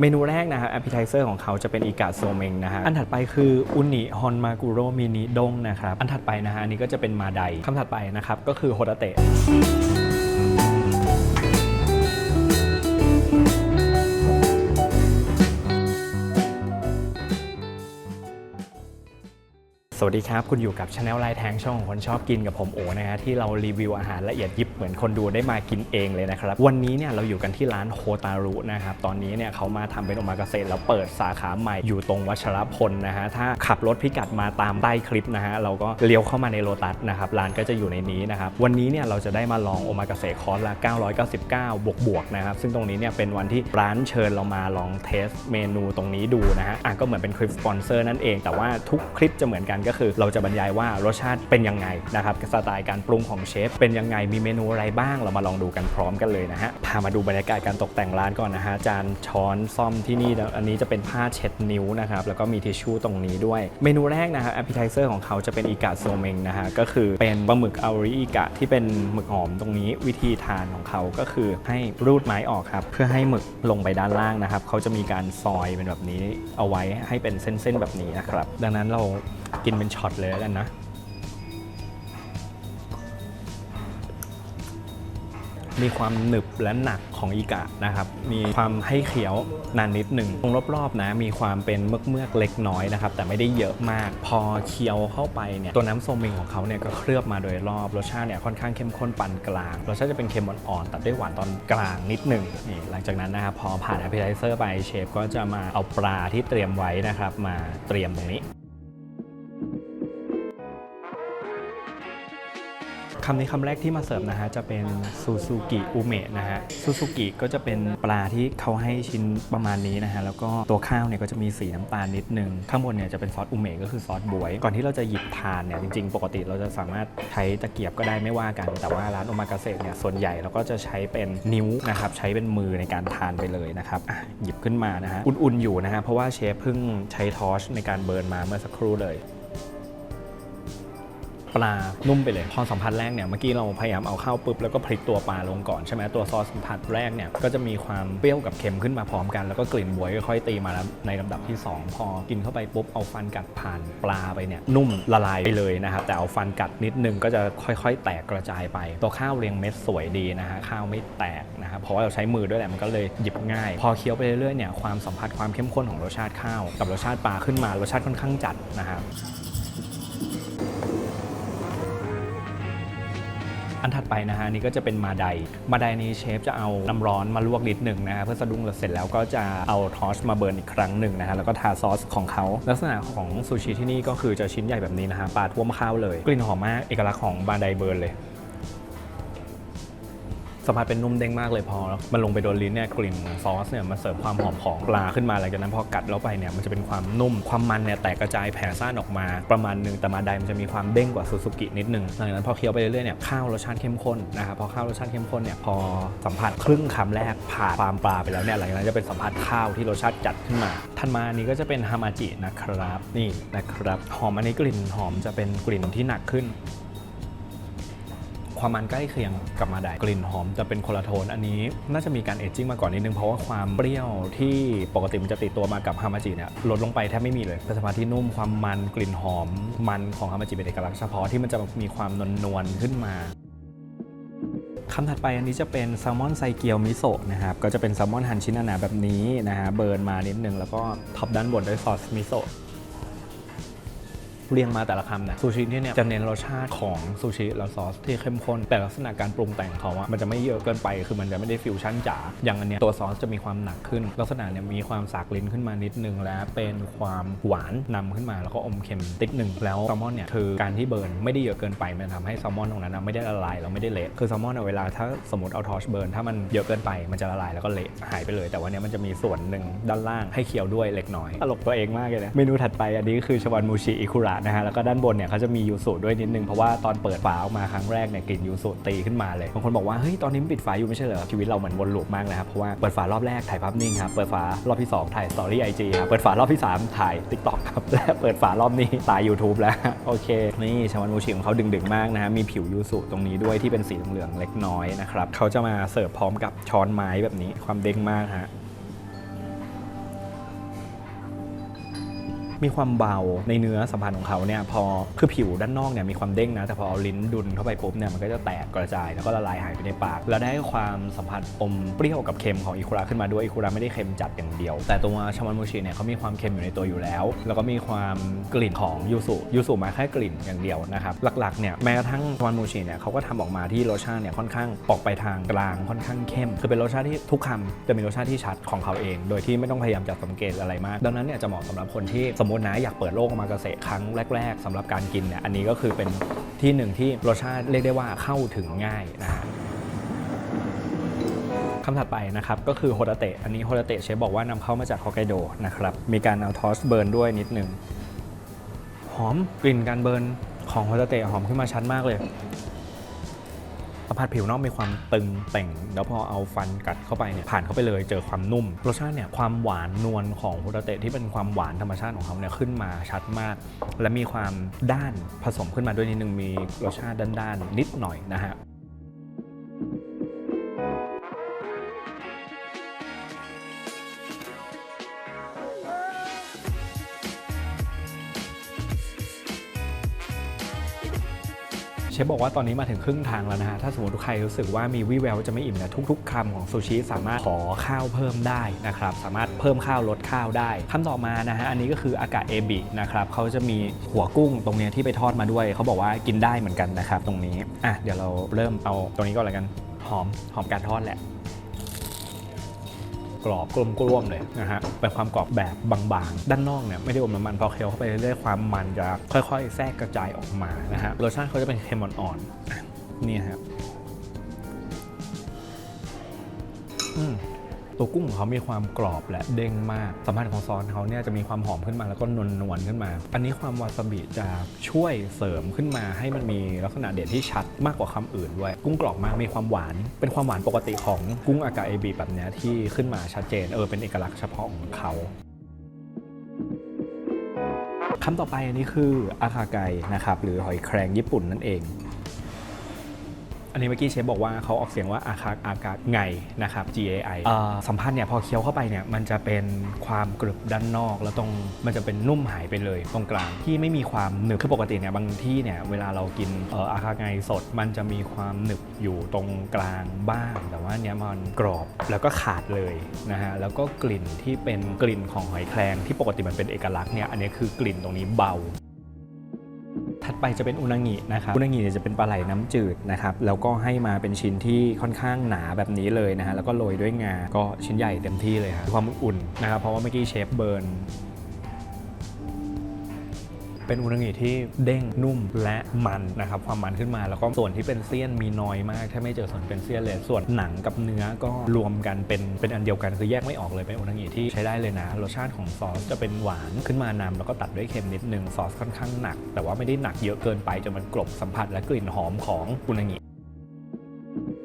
เมนูแรกนะครับ a p p e t i z e r ของเขาจะเป็นอีกาโซเมงนะฮะ อันถัดไปคืออุนิฮอนมากุโรมินิดงนะครับ อันถัดไปนะฮะอันนี้ก็จะเป็นมาไดคำถัดไปนะครับ ก็คือโฮตาเตะ วัสดีครับ คุณอยู่กับช anel ไลน์แทงช่องของคนชอบกินกับผมโอนะฮะที่เรารีวิวอาหารละเอียดยิบเหมือนคนดูได้มากินเองเลยนะครับ วันนี้เนี่ยเราอยู่กันที่ร้านโฮตารุนะครับ ตอนนี้เนี่ยเขามาทำเป็นโอมากาเสะแล้วเปิดสาขาใหม่อยู่ตรงวัชรพลนะฮะ ถ้าขับรถพิกัดมาตามใต้คลิปนะฮะ เราก็เลี้ยวเข้ามาในโลตัสนะครับ ร้านก็จะอยู่ในนี้นะครับ วันนี้เนี่ยเราจะได้มาลองโอมากาเสะคอร์สละ 999 บวกบวกๆนะครับ ซึ่งตรงนี้เนี่ยเป็นวันที่ร้านเชิญเรามาลองเทสเมนูตรงนี้ดูนะฮะอะก็เหมือนเป็นคลิปสปอนเซอร์นั่นเองแต่ว่าทุกคลิปจะเหมือนกันก็คือ เราจะบรรยายว่ารสชาติเป็นยังไงนะครับสไตล์การปรุงของเชฟเป็นยังไงมีเมนูอะไรบ้างเรามาลองดูกันพร้อมกันเลยนะฮะพามาดูบรรยากาศการตกแต่งร้านก่อนนะฮะจานช้อนซ่อมที่นี่อันนี้จะเป็นผ้าเช็ดนิ้วนะครับแล้วก็มีทิชชู่ตรงนี้ด้วย เมนูแรกนะฮะ appetizer ของเขาจะเป็นอีกาโซเมงนะฮะก็คือเป็นปลาหมึกอาริอีกะที่เป็นหมึกหอมตรงนี้วิธีทานของเขาก็คือให้รูดไม้ออกครับเพื่อให้หมึกลงไปด้านล่างนะครับเขาจะมีการซอยเป็นแบบนี้เอาไว้ให้เป็นเส้นๆแบบนี้นะครับดังนั้นเรา กินเป็นช็อตเลยแล้วกันนะ มีความหนึบและหนักของอีกะนะครับ มีความให้เขียวนานนิดหนึ่งตรงรอบๆนะ มีความเป็นเมือกเมือกๆเล็กน้อยนะครับ แต่ไม่ได้เยอะมาก พอเคี้ยวเข้าไปเนี่ย ตัวน้ำโซมิงของเขาเนี่ยก็เคลือบมาโดยรอบ รสชาติเนี่ยค่อนข้างเข้มข้นปานกลาง รสชาติจะเป็นเค็มอ่อนๆ ตัดด้วยหวานตอนกลางนิดหนึ่งนี่หลังจากนั้นนะครับ พอผ่าน a p p e t i z e r ไปเชฟก็จะมาเอาปลาที่เตรียมไว้นะครับ มาเตรียมตรงนี้ คำนี้คำแรกที่มาเสิร์ฟนะฮะจะเป็นซูซูกิอุเมะนะฮะซูซูกิก็จะเป็นปลาที่เขาให้ชิ้นประมาณนี้นะฮะแล้วก็ตัวข้าวเนี่ยก็จะมีสีน้ำตาลนิดนึง ข้างบนเนี่ยจะเป็นซอสอุเมะก็คือซอสบวย ก่อนที่เราจะหยิบทานเนี่ยจริงๆ ปกติเราจะสามารถใช้ตะเกียบก็ได้ไม่ว่ากัน แต่ว่าร้านโอมากาเสะเนี่ยส่วนใหญ่เราก็จะใช้เป็นนิ้วนะครับใช้เป็นมือในการทานไปเลยนะครับหยิบขึ้นมานะฮะอุ่นๆอยู่นะฮะเพราะว่าเชฟเพิ่งใช้ทอชในการเบิร์นมาเมื่อสักครู่เลย ปลานุ่มไปเลยพอสัมผัสแรกเนี่ยเมื่อกี้เราพยายามเอาเข้าปุ๊บแล้วก็พลิกตัวปลาลงก่อนใช่ไหมตัวซอสสัมผัสแรกเนี่ยก็จะมีความเปรี้ยวกับเค็มขึ้นมาพร้อมกัน แล้วก็กลิ่นบวยค่อยๆตีมาแล้วในลำดับที่ 2 พอกินเข้าไปปุ๊บเอาฟันกัดผ่านปลาไปเนี่ยนุ่มละลายไปเลยนะครับแต่เอาฟันกัดนิดนึงก็จะค่อย ๆ แตกกระจายไป ตัวข้าวเรียงเม็ดสวยดีนะฮะข้าวไม่แตกนะครับเพราะว่าเราใช้มือด้วยแหละมันก็เลยหยิบง่าย พอเคี้ยวไปเรื่อยๆเนี่ยความสัมผัสความเข้มข้นของรสชาติข้าว กับรสชาติปลาขึ้นมารสชาติค่อนข้างจัดนะครับ อันถัดไปนะฮะนี่ก็จะเป็นมาไดมาไดนี้เชฟจะเอาน้ำร้อนมาลวกนิดหนึ่งนะฮะเพื่อสะดุ้งเสร็จแล้วก็จะเอาทอชมาเบิร์นอีกครั้งหนึ่งนะฮะแล้วก็ทาซอสของเขาลักษณะของซูชิที่นี่ก็คือจะชิ้นใหญ่แบบนี้นะฮะปลาท่วมข้าวเลย กลิ่นหอมมากเอกลักษณ์ของมาไดเบิร์นเลย สัมผัสเป็นนุ่มเด้งมากเลยพอ มันลงไปโดนลิ้นเนี่ยกลิ่นซอสเนี่ยมันเสริมความหอมของปลาขึ้นมาหลังจากนั้นพอกัดแล้วไปเนี่ยมันจะเป็นความนุ่มความมันเนี่ยแตกกระจายแผ่ซ่านออกมาประมาณหนึงแต่มาไดมันจะมีความเด้งกว่าซูซูกินิดนึงหลังจากนั้นพอเคี้ยวไปเรื่อยๆเนี่ยข้าวรสชาติเข้มข้นนะครับพอข้าวรสชาติเข้มข้นเนี่ยพอสัมผัสครึ่งคำแรกผ่านความปลาไปแล้วเนี่ยหลังจากนั้นจะเป็นสัมผัสข้าวที่รสชาติจัดขึ้นมาทันมาอันนี้ก็จะเป็นฮามาจินะครับนี่นะครับหอมอันนี้กลิ่นหอมจะเป็นกลิ่นที่หนักขึ้น ความมันใกล้เคียงกับมาไดกลิ่นหอมจะเป็นคนละโทน อันนี้น่าจะมีการเอจจิ้งมาก่อนนิดนึง เพราะว่าความเปรี้ยวที่ปกติมันจะติดตัวมากับฮามาจิเนี่ยลดลงไปแทบไม่มีเลยเป็นสมาธินุ่มความมันกลิ่นหอมมันของฮามาจิเป็นเอกลักษณ์เฉพาะที่มันจะมีความนวลนวลๆขึ้นมาคำถัดไปอันนี้จะเป็นแซลมอนไซเกียวมิโซะนะครับ ก็จะเป็นแซลมอนหั่นชิ้นหนาๆแบบนี้นะฮะเบิร์นมานิดนึงแล้วก็ท็อปด้านบนด้วยซอสมิโซะ เรียงมาแต่ละคำเนี่ยซูชิที่เนี่ยจะเน้นรสชาติของซูชิแล้วซอสที่เข้มข้น แต่ลักษณะการปรุงแต่งเขาอะมันจะไม่เยอะเกินไป คือมันจะไม่ได้ฟิวชั่นจ๋าอย่างอันเนี้ยตัวซอสจะมีความหนักขึ้น ลักษณะเนี่ยมีความสากลิ้นขึ้นมานิดนึง และเป็นความหวานนำขึ้นมาแล้วก็อมเค็มติ๊กหนึ่งแล้วแซลมอนเนี่ยคือการที่เบิร์นไม่ได้เยอะเกินไปมันทำให้แซลมอนตรงนั้นอะไม่ได้ละลายแล้วไม่ได้เละคือแซลมอนอะเวลาถ้าสมมติเอาทอชเบิร์นถ้ามันเยอะเกินไปมันจะละลายแล้วก็เละหายไปเลย แต่ว่าเนี้ยมันจะมีส่วนหนึ่งด้านล่างให้เคี้ยวด้วยเล็กน้อยตลกตัวเองมากเลยนะเมนูถัดไปอันนี้คือชวันมูชิอิคุระนะฮะแล้วก็ด้านบนเนี่ยเขาจะมียูสุด้วยนิดนึงเพราะว่าตอนเปิดฝาออกมาครั้งแรกเนี่ยกลิ่นยูสุตีขึ้นมาเลยบางคนบอกว่าเฮ้ยตอนนี้มันปิดฝาอยู่ไม่ใช่เหรอชีวิตเราเหมือนวนลูปมากเลยครับเพราะว่าเปิดฝารอบแรกถ่ายภาพนิ่งครับเปิดฝารอบที่สองถ่ายสตอรี่ไอจีครับเปิดฝารอบที่สามถ่ายติ๊กต็อกครับและเปิดฝารอบนี้ตาย YouTube แล้วโอเคนี่ชวันมูชิของเขาดึงๆมากนะฮะมีผิวยูสุตรงนี้ด้วยที่เป็นสีเหลืองๆเล็กน้อยนะครับเขาจะมาเสิร์ฟพร้อมกับช้อนไม้แบบนี้ความเด้งมากฮะ มีความเบาในเนื้อสัมผัสของเขาเนี่ยพอคือผิวด้านนอกเนี่ยมีความเด้งนะ แต่พอเอาลิ้นดุนเข้าไปปุ๊บเนี่ยมันก็จะแตกกระจายแล้วก็ละลายหายไปในปาก แล้วได้ความสัมผัสอมเปรี้ยวกับเค็มของอิคุระขึ้นมาด้วยอิคุระไม่ได้เค็มจัดอย่างเดียว แต่ตัวชามันมูชิเนี่ยเขามีความเค็มอยู่ในตัวอยู่แล้ว แล้วก็มีความกลิ่นของยูสุยูสุมาแค่กลิ่นอย่างเดียวนะครับหลักๆเนี่ยแม้กระทั่งชามันมูชิเนี่ยเขาก็ทำออกมาที่รสชาติเนี่ยค่อนข้างออกไปทางกลางค่อนข้างเข้ม คือเป็นรสชาติที่ทุกคำจะมีรสชาติที่ชัดของเขาเอง โดยที่ไม่ต้องพยายามจัดสังเกตอะไรมาก ดังนั้นเนี่ยจะเหมาะสำหรับคนที่สมมตินะอยากเปิดโลกออกมาเกษตรครั้งแรก ๆสำหรับการกินเนี่ยอันนี้ก็คือเป็นที่หนึ่งที่รสชาติเรียกได้ว่าเข้าถึงง่ายนะฮะคำถัดไปนะครับก็คือโฮตาเตะอันนี้โฮตาเตะเชฟบอกว่านำเข้ามาจากฮอกไกโดนะครับมีการเอาทอสเบิร์นด้วยนิดนึงหอมกลิ่นการเบิร์นของโฮตาเตะหอมขึ้นมาชัดมากเลย สัมผัสผิวนอกมีความตึงเต่ง แล้วพอเอาฟันกัดเข้าไปเนี่ยผ่านเข้าไปเลยเจอความนุ่มรสชาติเนี่ยความหวานนวลของโฮตาเตะที่เป็นความหวานธรรมชาติของเขาเนี่ยขึ้นมาชัดมาก และมีความด้านผสมขึ้นมาด้วยนิดนึงมีรสชาติด้านๆนิดหน่อยนะฮะ เชฟบอกว่าตอนนี้มาถึงครึ่งทางแล้วนะฮะ ถ้าสมมติใครรู้สึกว่ามีวิแววจะไม่อิ่มนะทุก ๆคำของซูชิสามารถขอข้าวเพิ่มได้นะครับ สามารถเพิ่มข้าวลดข้าวได้คำต่อมานะฮะ อันนี้ก็คืออากาศเอบินะครับเขาจะมีหัวกุ้งตรงเนี้ยที่ไปทอดมาด้วย เขาบอกว่ากินได้เหมือนกันนะครับตรงนี้ อะ เดี๋ยวเราเริ่มเอาตรงนี้ก่อนเลยกัน หอม หอมการทอดแหละ กรอบกลมๆเลยนะฮะเป็นความกรอบแบบบางๆ ด้านนอกเนี่ยไม่ได้อมน้ำมันพอเคี้ยวเข้าไปเรื่อยๆความมันจะค่อยๆ แทรกกระจายออกมานะฮะรสชาติเขาจะเป็นเค็มอ่อนๆนี่ฮะอืม ตัวกุ้งของเขามีความกรอบและเด้งมาก สัมผัสของซอสเขาเนี่ยจะมีความหอมขึ้นมาแล้วก็นวลนวลๆขึ้นมา อันนี้ความวาซาบิจะช่วยเสริมขึ้นมาให้มันมีลักษณะเด่นที่ชัดมากกว่าคำอื่นด้วย กุ้งกรอบมากมีความหวาน เป็นความหวานปกติของกุ้งอากาเอบีแบบนี้ที่ขึ้นมาชัดเจนเออเป็นเอกลักษณ์เฉพาะของเขาคำต่อไปอันนี้คืออาคาไกนะครับหรือหอยแครงญี่ปุ่นนั่นเอง อันนี้เมื่อกี้เชฟบอกว่าเขาออกเสียงว่าอาคาอากาไงนะครับ G A I เอ่อสัมผัสเนี่ยพอเคี้ยวเข้าไปเนี่ยมันจะเป็นความกรึบด้านนอก แล้วตรงมันจะเป็นนุ่มหายไปเลยตรงกลางที่ไม่มีความหนึบคือปกติเนี่ยบางที่เนี่ยเวลาเรากินเอ่ออาคาไงสด มันจะมีความหนึบอยู่ตรงกลางบ้าง แต่ว่าเนี้ยมันกรอบแล้วก็ขาดเลยนะฮะแล้วก็กลิ่นที่เป็นกลิ่นของหอยแครงที่ปกติมันเป็นเอกลักษณ์เนี่ยอันนี้คือกลิ่นตรงนี้เบา ถัดไปจะเป็นอุนางินะครับอุนางิเนี่ยจะเป็นปลาไหลน้ำจืดนะครับแล้วก็ให้มาเป็นชิ้นที่ค่อนข้างหนาแบบนี้เลยนะฮะแล้วก็โรยด้วยงาก็ชิ้นใหญ่เต็มที่เลยครับความอุ่นนะครับเพราะว่าเมื่อกี้เชฟเบิร์น เป็นอุนางิที่เด้งนุ่มและมันนะครับความมันขึ้นมาแล้วก็ส่วนที่เป็นเสี้ยนมีน้อยมากถ้าไม่เจอส่วนเป็นเสี้ยนเลย ส่วนหนังกับเนื้อก็รวมกันเป็นเป็นอันเดียวกันคือแยกไม่ออกเลยเป็นอุนางิที่ใช้ได้เลยนะรสชาติของซอสจะเป็นหวานขึ้นมานำแล้วก็ตัดด้วยเค็มนิดนึงซอสค่อนข้างหนัก แต่ว่าไม่ได้หนักเยอะเกินไปจนมันกลบสัมผัสและกลิ่นหอมของอุนางิ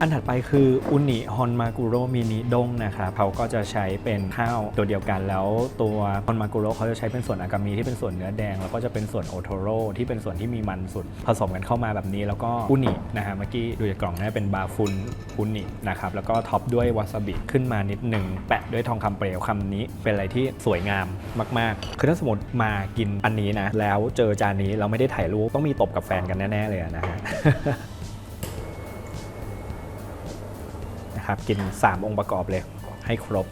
อันถัดไปคืออุนิฮอนมากุโรมินิดงนะครับเขาก็จะใช้เป็นข้าวตัวเดียวกันแล้วตัวฮอนมากุโรเขาจะใช้เป็นส่วนอากามิที่เป็นส่วนเนื้อแดง แล้วก็จะเป็นส่วนโอโทโร่ที่เป็นส่วนที่มีมันสุด ผสมกันเข้ามาแบบนี้ แล้วก็อุนินะฮะเมื่อกี้ดูจากกล่องนะเป็นบาฟุนอุนินะครับแล้วก็ท็อปด้วยวาซาบิขึ้นมานิดหนึ่งแปะด้วยทองคำเปลวคำนี้ เป็นอะไรที่สวยงามมาก ๆ คือถ้าสมมติมากินอันนี้นะแล้วเจอจานนี้เราไม่ได้ถ่ายรูปต้องมีตบกับแฟนกันแน่ๆเลยนะฮะ นะครับกิน 3 องค์ประกอบเลย ให้ครบ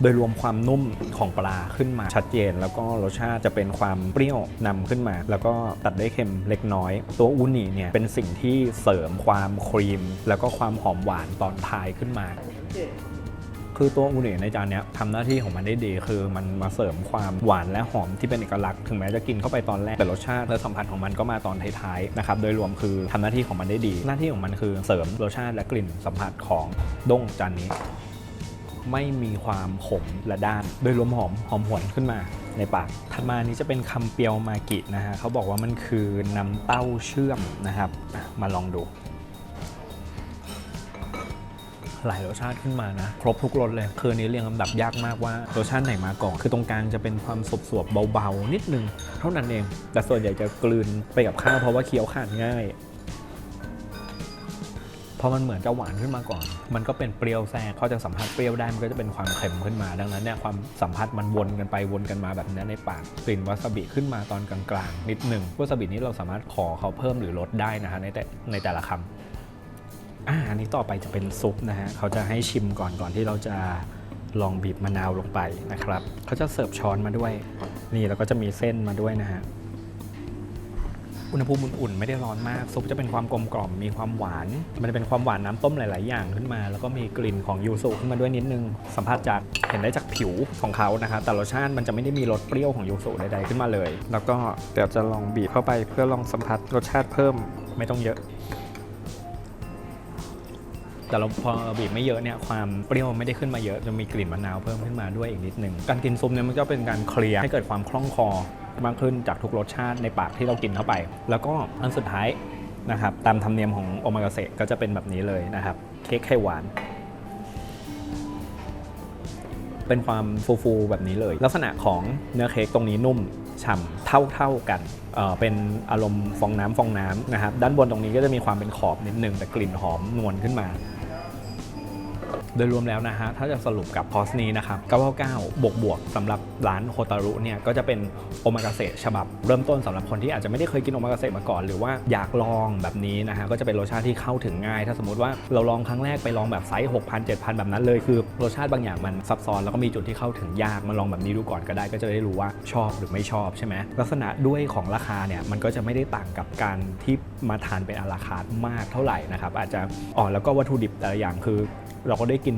โดยรวมความนุ่มของปลาขึ้นมาชัดเจน แล้วก็รสชาติจะเป็นความเปรี้ยวนำขึ้นมา แล้วก็ตัดด้วยเค็มเล็กน้อย ตัวอูนิเนี่ยเป็นสิ่งที่เสริมความครีม แล้วก็ความหอมหวานตอนท้ายขึ้นมา คือตัวอูนิในจานเนี้ยทำหน้าที่ของมันได้ดี คือมันมาเสริมความหวานและหอมที่เป็นเอกลักษณ์ถึงแม้จะกินเข้าไปตอนแรกแต่รสชาติและสัมผัสของมันก็มาตอนท้ายๆนะครับโดยรวมคือทำหน้าที่ของมันได้ดี หน้าที่ของมันคือเสริมรสชาติและกลิ่นสัมผัสของด้งจานนี้ ไม่มีความขมและด้าน โดยรวมหอมหอมหวนขึ้นมาในปากถัดมานี้จะเป็นคำเปียวมากินะฮะเขาบอกว่ามันคือน้ำเต้าเชื่อมนะครับ มาลองดู หลายรสชาติขึ้นมานะ ครบทุกรสเลย คือนนี้เรียงลำดับยากมากว่ารสชาติไหนมาก่อน คือตรงกลางจะเป็นความสบสวบเบาๆ นิดนึง เท่านั้นเอง แต่ส่วนใหญ่จะกลืนไปกับข้าวเพราะว่าเคี้ยวขาดง่ายพออมันเหมือนจะหวานขึ้นมาก่อน มันก็เป็นเปรี้ยวแทรกพอจะสัมผัสเปรี้ยวได้มันก็จะเป็นความเค็มขึ้นมา ดังนั้นเนี่ยความสัมผัสมันวนกันไปวนกันมาแบบนี้ในปาก กลิ่นวาซาบิขึ้นมาตอนกลางๆ นิดหนึ่งวาซาบินี้เราสามารถขอเขาเพิ่มหรือลดได้นะฮะในแต่ในแต่ละคำ อ่าอันนี้ต่อไปจะเป็นซุปนะฮะเขาจะให้ชิมก่อนก่อนที่เราจะลองบีบมะนาวลงไปนะครับเขาจะเสิร์ฟช้อนมาด้วย นี่แล้วก็จะมีเส้นมาด้วยนะฮะอุณหภูมิอุ่นๆไม่ได้ร้อนมาก ซุปจะเป็นความกลมกล่อมมีความหวาน มันจะเป็นความหวานน้ำต้มหลาย ๆ อย่างขึ้นมา แล้วก็มีกลิ่นของยูสุขึ้นมาด้วยนิดนึง สัมผัสจากเห็นได้จากผิวของเขานะฮะแต่รสชาติมันจะไม่ได้มีรสเปรี้ยวของยูสุใด ๆ ขึ้นมาเลย แล้วก็เดี๋ยวจะลองบีบเข้าไปเพื่อลองสัมผัสรสชาติเพิ่มไม่ต้องเยอะ แต่เราพอบีบไม่เยอะเนี่ยความเปรี้ยวไม่ได้ขึ้นมาเยอะจะมีกลิ่นมะนาวเพิ่มขึ้นมาด้วยอีกนิดหนึ่งการกินซุปเนี่ยมันก็เป็นการเคลียร์ให้เกิดความคล่องคอมากขึ้นจากทุกรสชาติในปากที่เรากินเข้าไป แล้วก็อันสุดท้ายนะครับตามธรรมเนียมของโอมากาเสะก็จะเป็นแบบนี้เลยนะครับเค้กไข่หวาน เป็นความฟูๆแบบนี้เลย ลักษณะของเนื้อเค้กตรงนี้นุ่มฉ่ำเท่าๆกันเอ่อเป็นอารมณ์ฟองน้ำฟองน้ำนะครับด้านบนตรงนี้ก็จะมีความเป็นขอบนิดนึงแต่กลิ่นหอมนวลขึ้นมา โดยรวมแล้วนะฮะ ถ้าจะสรุปกับพอสนี้นะครับ 999 บวกบวกสำหรับร้านโฮตารุเนี่ย ก็จะเป็นโอมากาเสะฉบับเริ่มต้นสำหรับคนที่อาจจะไม่ได้เคยกินโอมากาเสะมาก่อน หรือว่าอยากลองแบบนี้นะฮะ ก็จะเป็นรสชาติที่เข้าถึงง่าย ถ้าสมมติว่าเราลองครั้งแรกไปลองแบบไซส์6,000 7,000 แบบนั้นเลย คือรสชาติบางอย่างมันซับซ้อนแล้วก็มีจุดที่เข้าถึงยากมาลองแบบนี้ดูก่อนก็ได้ ก็จะได้รู้ว่าชอบหรือไม่ชอบใช่ไหมลักษณะด้วยของราคาเนี่ยมันก็จะไม่ได้ต่างกับการที่มาทานเป็นอาราคาร์ทมากเท่าไหร่นะครับอาจจะอ๋อแล้วก็วัตถุดิบแต่ละอย่างคือ เราก็ได้กิน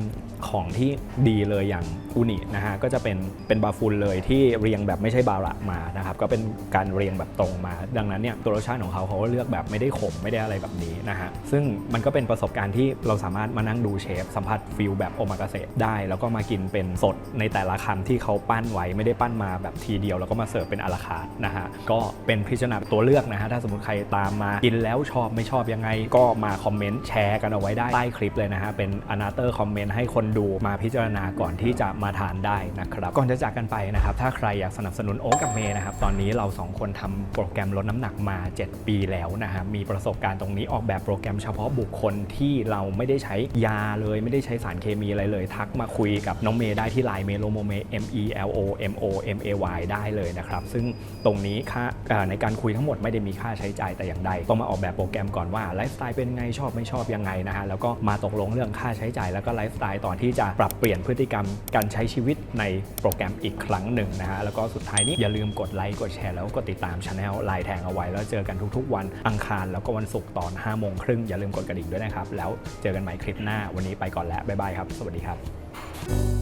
ของที่ดีเลยอย่างอูนินะฮะก็จะเป็นเป็นบาฟูลเลยที่เรียงแบบไม่ใช่บาระมานะครับก็เป็นการเรียงแบบตรงมา ดังนั้นเนี่ยตัวรสชาติของเขาเขาก็เลือกแบบไม่ได้ขมไม่ได้อะไรแบบนี้นะฮะซึ่งมันก็เป็นประสบการณ์ที่เราสามารถมานั่งดูเชฟสัมผัสฟิลแบบโอมากาเสะได้ แล้วก็มากินเป็นสดในแต่ละคำที่เขาปั้นไว้ไม่ได้ปั้นมาแบบทีเดียว แล้วก็มาเสิร์ฟเป็นอาราคาร์ทนะฮะก็เป็นพิจารณาตัวเลือกนะฮะถ้าสมมติใครตามมากินแล้วชอบไม่ชอบยังไง ก็มาคอมเมนต์แชร์กันเอาไว้ได้ใต้คลิปเลยนะฮะเป็นอนาเตอร์คอมเมนต์ให้คนดูมาพิจารณาก่อนที่จะมาทานได้นะครับก่อนจะจากกันไปนะครับ ถ้าใครอยากสนับสนุนโอ๊คกับเมย์นะครับ ตอนนี้เราสองคนทำโปรแกรมลดน้ำหนักมา 7 ปีแล้วนะฮะมีประสบการณ์ตรงนี้ออกแบบโปรแกรมเฉพาะบุคคลที่เราไม่ได้ใช้ยาเลยไม่ได้ใช้สารเคมีอะไรเลย ทักมาคุยกับน้องเมย์ได้ที่ไลน์เมโลโมเม M E L O M O M A Y ได้เลยนะครับ ซึ่งตรงนี้ค่าในการคุยทั้งหมดไม่ได้มีค่าใช้จ่ายแต่อย่างใดต้องมาออกแบบโปรแกรมก่อนว่าไลฟ์สไตล์เป็นไงชอบไม่ชอบยังไงนะฮะแล้วก็มาตกลงเรื่องค่าใช้จ่ายแล้วก็ไลฟ์สไตล์ตอนที่จะปรับเปลี่ยนพฤติกรรมการใช้ชีวิตในโปรแกรมอีกครั้งหนึ่งนะฮะแล้วก็สุดท้ายนี้อย่าลืมกดไลค์กดแชร์แล้วก็กดติดตามช anel ไลน์แทงเอาไว้ แล้วเจอกันทุกๆ วันอังคารแล้วก็วันศุกร์ตอน5โมงครึ่งอย่าลืมกดกระดิ่งด้วยนะครับแล้วเจอกันใหม่คลิปหน้าวันนี้ไปก่อนแล้วบ๊ายบายครับ สวัสดีครับ